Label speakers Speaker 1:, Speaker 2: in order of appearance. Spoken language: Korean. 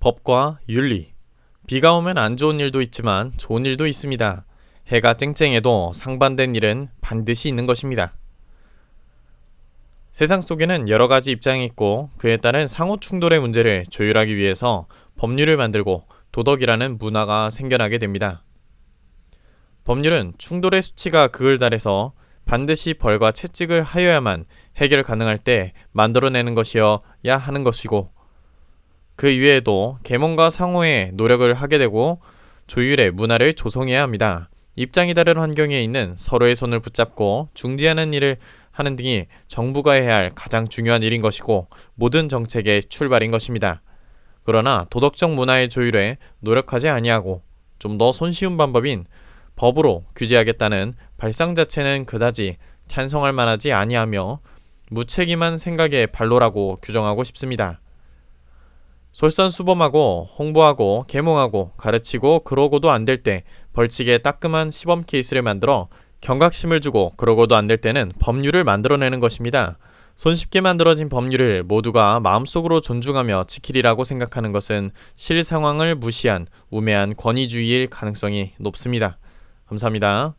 Speaker 1: 법과 윤리. 비가 오면 안 좋은 일도 있지만 좋은 일도 있습니다. 해가 쨍쨍해도 상반된 일은 반드시 있는 것입니다. 세상 속에는 여러 가지 입장이 있고 그에 따른 상호 충돌의 문제를 조율하기 위해서 법률을 만들고 도덕이라는 문화가 생겨나게 됩니다. 법률은 충돌의 수치가 극을 달해서 반드시 벌과 채찍을 하여야만 해결 가능할 때 만들어내는 것이어야 하는 것이고 그 이외에도 계몽과 상호에 노력을 하게 되고 조율의 문화를 조성해야 합니다. 입장이 다른 환경에 있는 서로의 손을 붙잡고 중지하는 일을 하는 등이 정부가 해야 할 가장 중요한 일인 것이고 모든 정책의 출발인 것입니다. 그러나 도덕적 문화의 조율에 노력하지 아니하고 좀 더 손쉬운 방법인 법으로 규제하겠다는 발상 자체는 그다지 찬성할 만하지 아니하며 무책임한 생각의 발로라고 규정하고 싶습니다. 솔선수범하고 홍보하고 계몽하고 가르치고 그러고도 안 될 때 벌칙에 따끔한 시범 케이스를 만들어 경각심을 주고 그러고도 안 될 때는 법률을 만들어내는 것입니다. 손쉽게 만들어진 법률을 모두가 마음속으로 존중하며 지키리라고 생각하는 것은 실 상황을 무시한 우매한 권위주의일 가능성이 높습니다. 감사합니다.